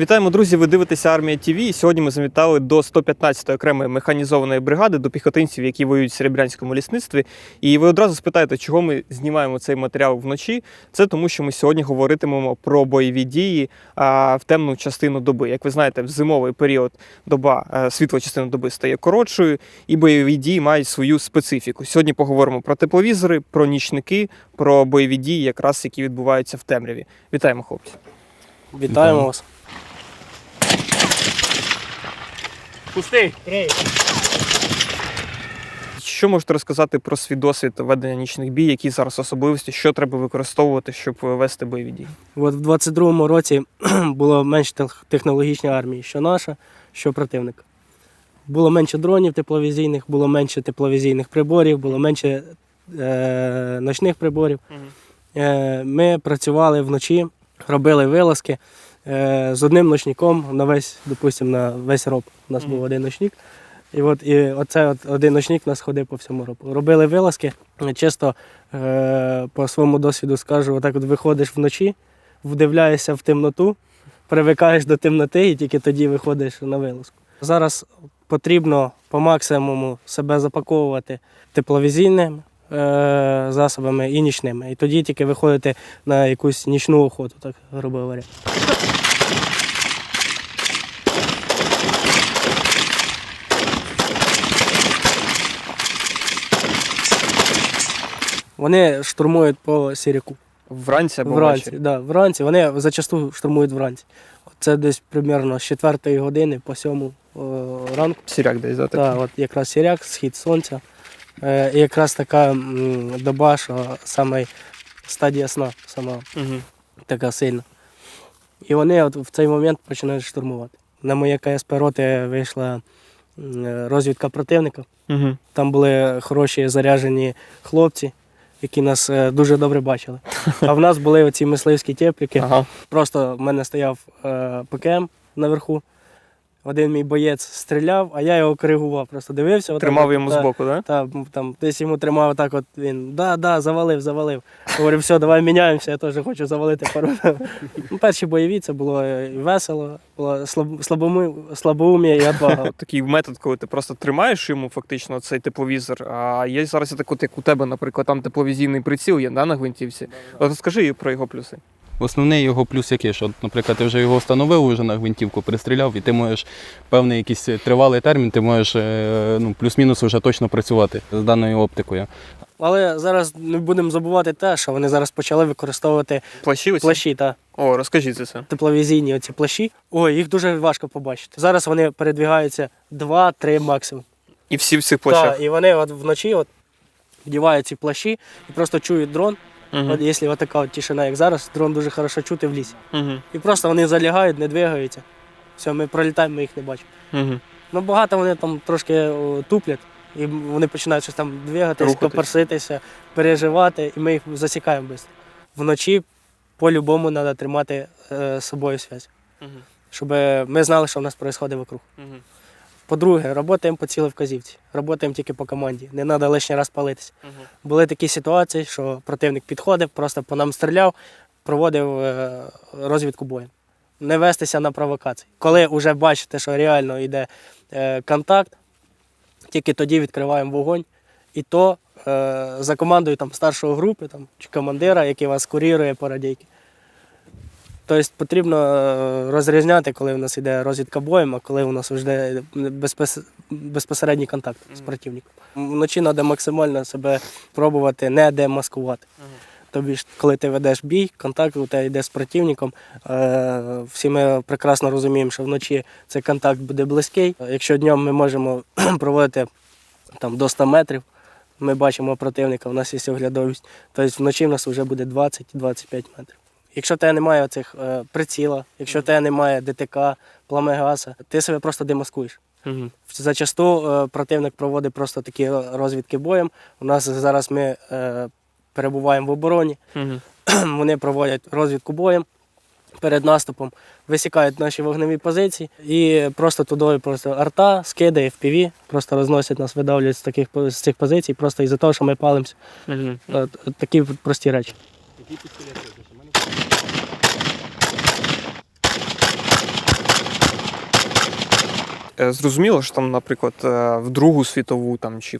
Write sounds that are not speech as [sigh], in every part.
Вітаємо, друзі! Ви дивитеся Армія ТВ. Сьогодні ми завітали до 115-ї окремої механізованої бригади, до піхотинців, які воюють в Серебрянському лісництві. І ви одразу спитаєте, чого ми знімаємо цей матеріал вночі. Це тому, що ми сьогодні говоритимемо про бойові дії а, в темну частину доби. Як ви знаєте, в зимовий період доба е, світла частина доби стає коротшою, і бойові дії мають свою специфіку. Сьогодні поговоримо про тепловізори, про нічники, про бойові дії, якраз які відбуваються в темряві. Вітаємо, хлопці! Вітаємо вас. Пустий! Що можете розказати про свій досвід ведення нічних бій, які зараз особливості, що треба використовувати, щоб вести бойові дії? От в 22-му році [clears throat] було менше тех- технологічної армії, що наша, що противника. Було менше дронів тепловізійних, було менше тепловізійних приборів, було менше е, ночних приборів. Е, ми працювали вночі, робили вилазки з одним ночником на весь, допустимо, на весь роб. У нас був один ночник. І от і оце от один ночник нас ходив по всьому робу. Робили вилазки. Чисто е, по своєму досвіду скажу, отак от виходиш вночі, вдивляєшся в темноту, привикаєш до темноти і тільки тоді виходиш на вилазку. Зараз потрібно по максимуму себе запаковувати тепловізійними е, засобами і нічними. І тоді тільки виходити на якусь нічну охоту, так грубо говоря. Вони штурмують по сіряку. Вранці або Вранці, ввечері? да, вранці. Вони зачасту штурмують вранці. Це десь примерно з 4 години по 7 ранку. Сіряк десь, да, Так, от якраз сіряк, схід сонця. Е, і якраз така доба, що саме стадія сна сама Угу. така сильна. І вони от в цей момент починають штурмувати. На моє КСП роти вийшла е, розвідка противника. Угу. Там були хороші заряжені хлопці, які нас е, дуже добре бачили. А в нас були оці мисливські тепліки. Ага. Просто в мене стояв ПКМ наверху. Один мій боєць стріляв, а я його коригував. Просто дивився. отак Тримав йому та, збоку, так? Та, там, десь йому тримав так, от він да, да, завалив, завалив. Говорю, все, давай міняємося, я теж хочу завалити пару. ну, перші бойові це було і весело, було слаб, слабоумі, слабоумія і отвага. [laughs] Такий метод, коли ти просто тримаєш йому фактично цей тепловізор. А є зараз так, от, як у тебе, наприклад, там тепловізійний приціл є да, на гвинтівці. От скажи про його плюси. Основний його плюс який, що, наприклад, ти вже його встановив вже на гвинтівку, пристріляв, і ти можеш певний якийсь тривалий термін, ти можеш е, ну, плюс-мінус вже точно працювати з даною оптикою. Але зараз не будемо забувати те, що вони зараз почали використовувати Плащі оці? плащі та О, розкажіть за це. тепловізійні оці плащі. Ой, їх дуже важко побачити. Зараз вони передвігаються 2-3 максимум. І всі в цих плащах. Так, і вони от вночі от вдівають ці плащі і просто чують дрон. Угу. От якщо от така от тишина, як зараз, дрон дуже хорошо чути в лісі. Угу. І просто вони залягають, не двигаються. Все, ми пролітаємо, ми їх не бачимо. Угу. Ну багато вони там трошки о, туплять, і вони починають щось там двигатись, Рухатись. переживати, і ми їх засікаємо швидко. Вночі по-любому треба тримати е, з собою зв'язь, Угу. щоб ми знали, що в нас відбувається вокруг. Угу. По-друге, працюємо по цілій вказівці, працюємо тільки по команді, не треба лишній раз палитися. Були такі ситуації, що противник підходив, просто по нам стріляв, проводив е, розвідку боєм. Не вестися на провокації. Коли вже бачите, що реально йде е, контакт, тільки тоді відкриваємо вогонь. І то е, за командою там, старшої групи там, чи командира, який вас курірує по радійки. Тобто потрібно е, розрізняти, коли в нас йде розвідка боєм, а коли у нас вже безпосередній контакт з противником. Вночі треба максимально себе пробувати не демаскувати. Тобі ж, коли ти ведеш бій, контакт у тебе йде з противником. Е, всі ми прекрасно розуміємо, що вночі цей контакт буде близький. Якщо днем ми можемо [clears throat] проводити там, до 100 метрів, ми бачимо противника, у нас є оглядовість, тобто вночі в нас вже буде 20-25 метрів. Якщо в тебе немає цих е, приціла, якщо в тебе немає ДТК, пламегаса, ти себе просто демаскуєш. Угу. Зачасту е, противник проводить просто такі розвідки боєм. У нас зараз ми е, перебуваємо в обороні, Угу. [clears throat] вони проводять розвідку боєм перед наступом, висікають наші вогневі позиції і просто туди просто арта скидає в піві, просто розносять нас, видавлюють з таких з цих позицій, просто із-за того, що ми палимося. Угу. Такі прості речі. Е, Зрозуміло, що там, наприклад, е, в Другу світову там чи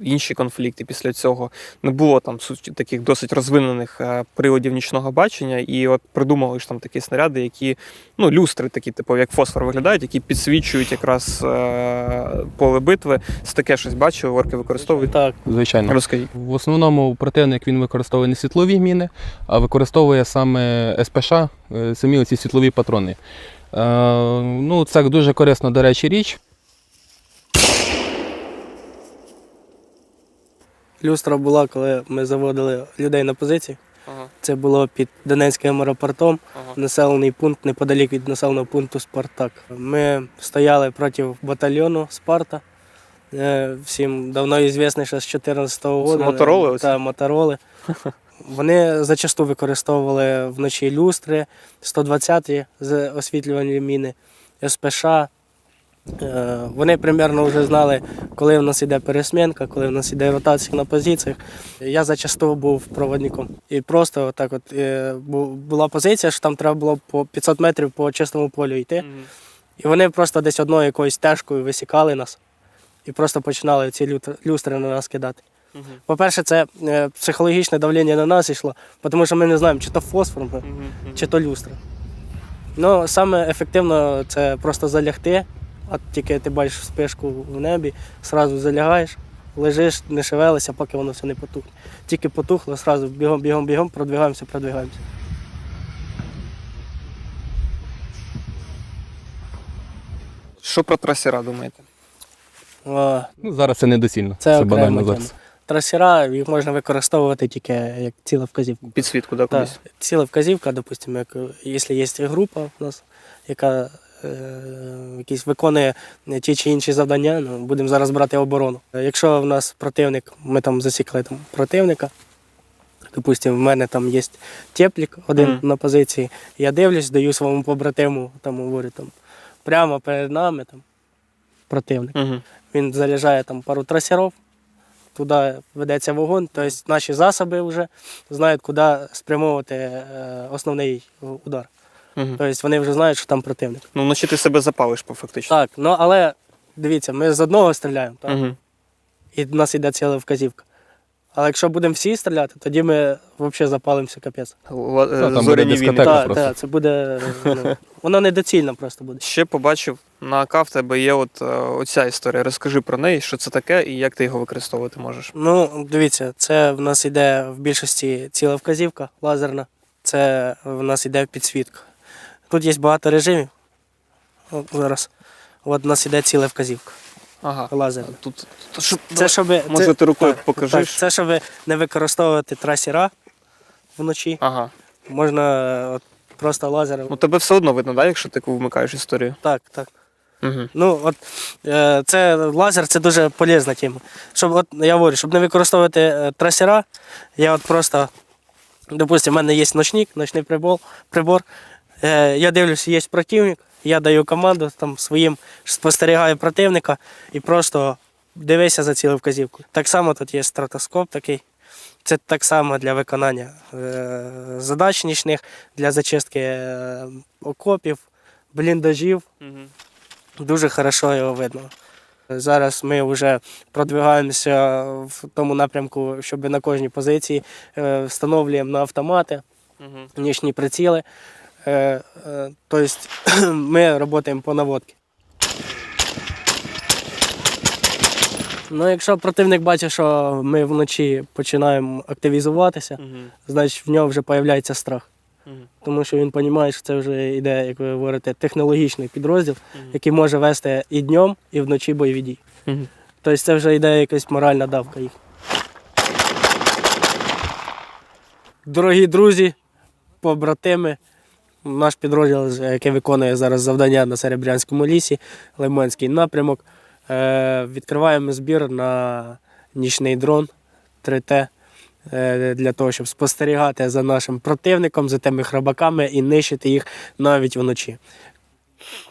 інші конфлікти після цього не було там таких досить розвинених е, приладів нічного бачення, і от придумали ж там такі снаряди, які ну люстри, такі, типу, як фосфор виглядають, які підсвічують якраз е, поле битви. З таке щось бачили, орки використовують. Так, Звичайно. Розкажіть. В основному противник він використовує не світлові міни, а використовує саме СПШ, е, самі ці світлові патрони. Е, ну, це дуже корисна, до речі, річ. люстра була, коли ми заводили людей на позиції. Ага, Це було під Донецьким аеропортом, ага. населений пункт неподалік від населеного пункту Спартак. Ми стояли проти батальйону Спарта. Е, Всім давно відомий, що з 14-го року. Мотороли? Та, мотороли. [laughs] Вони зачасту використовували вночі люстри, 120 з освітлювальні міни, СПШ. Е, Вони примерно вже знали, коли в нас іде пересмінка, коли в нас іде ротація на позиціях. Я зачасту був проводником. І просто отак от е, була позиція, що там треба було по 500 метрів по чистому полю йти. І вони просто десь одною якоюсь стежкою висікали нас і просто починали ці люстри на нас кидати. По-перше, це е, психологічне давлення на нас йшло, тому що ми не знаємо, чи то фосфор. Мгм. чи то люстра. Ну, саме ефективно це просто залягти, а тільки ти бачиш спишку в небі, одразу залягаєш, лежиш, не шевелися, поки воно все не потухне. Тільки потухло, одразу бігом, бігом, бігом, продвигаємося, продвигаємося. Що про трасера думаєте? О, Ну, зараз це недоцільно. Це окрема банально тема. зараз. Трасера їх можна використовувати тільки як ціла вказівка. Підсвітку, да, Так, ціла вказівка, допустимо, як, якщо є група в нас, яка е, якісь виконує ті чи інші завдання, ну, будемо зараз брати оборону. Якщо в нас противник, ми там засікли там, противника, допустимо, в мене там є теплік один Мгм. на позиції, я дивлюсь, даю своєму побратиму, там говорю, там, прямо перед нами там, противник. Угу. Він заряджає там пару трасерів, туди ведеться вогонь, тобто наші засоби вже знають, куди спрямовувати е, основний удар. Угу. Тобто вони вже знають, що там противник. Ну, вночі ти себе запалиш, по фактично. Так, ну але дивіться, ми з одного стріляємо, так? Угу. і в нас йде ціла вказівка. Але якщо будемо всі стріляти, тоді ми взагалі запалимося капець. Ла- Ну, там е, буде Зоряні війни. Так, Так, просто. так, це буде. Ну, воно недоцільно просто буде. Ще побачив на АК в тебе є от е, оця історія. Розкажи про неї, що це таке і як ти його використовувати можеш. Ну, дивіться, це в нас йде в більшості ціла вказівка лазерна. Це в нас йде підсвітка. Тут є багато режимів. От зараз. От у нас іде ціла вказівка Ага. лазерна. Тут, тут щоб, Це щоб, може, це, ти рукою так, покажеш? Так, це щоб не використовувати трасера вночі. Ага. Можна от, просто лазером. Ну тебе все одно видно, да, якщо ти вмикаєш історію. Так, так. Угу. Ну, от е, це лазер це дуже полезна тема. Щоб, от, я говорю, щоб не використовувати е, трасера, я от просто, допустимо, в мене є ночник, ночний прибор, прибор. Е, я дивлюся, є противник, я даю команду там своїм, спостерігаю противника і просто дивися за цілу вказівку. Так само тут є стратоскоп такий. Це так само для виконання е, задач нічних, для зачистки е, окопів, бліндажів. Угу. Дуже хорошо його видно. Зараз ми вже продвигаємося в тому напрямку, щоб на кожній позиції е, встановлюємо на автомати, Угу. нічні приціли. Е, е, Тобто [clears throat] ми працюємо по наводці. Ну, якщо противник бачить, що ми вночі починаємо активізуватися, Угу. значить в нього вже з'являється страх. Угу. Тому що він розуміє, що це вже йде, як ви говорите, технологічний підрозділ, який може вести і днем, і вночі бойові дії. Угу. Тобто це вже йде якась моральна давка їх. Дорогі друзі, побратими, наш підрозділ, який виконує зараз завдання на Серебрянському лісі, Лиманський напрямок. Е, відкриваємо збір на нічний дрон 3Т е, для того, щоб спостерігати за нашим противником, за тими храбаками і нищити їх навіть вночі.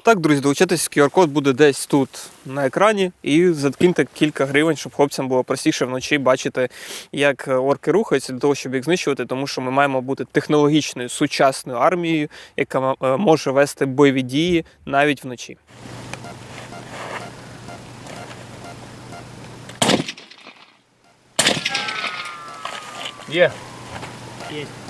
Так, друзі, долучитись QR-код буде десь тут на екрані. І заткньте кілька гривень, щоб хлопцям було простіше вночі бачити, як е, орки рухаються для того, щоб їх знищувати, тому що ми маємо бути технологічною сучасною армією, яка е, може вести бойові дії навіть вночі. Є. Yeah. Є. Yeah.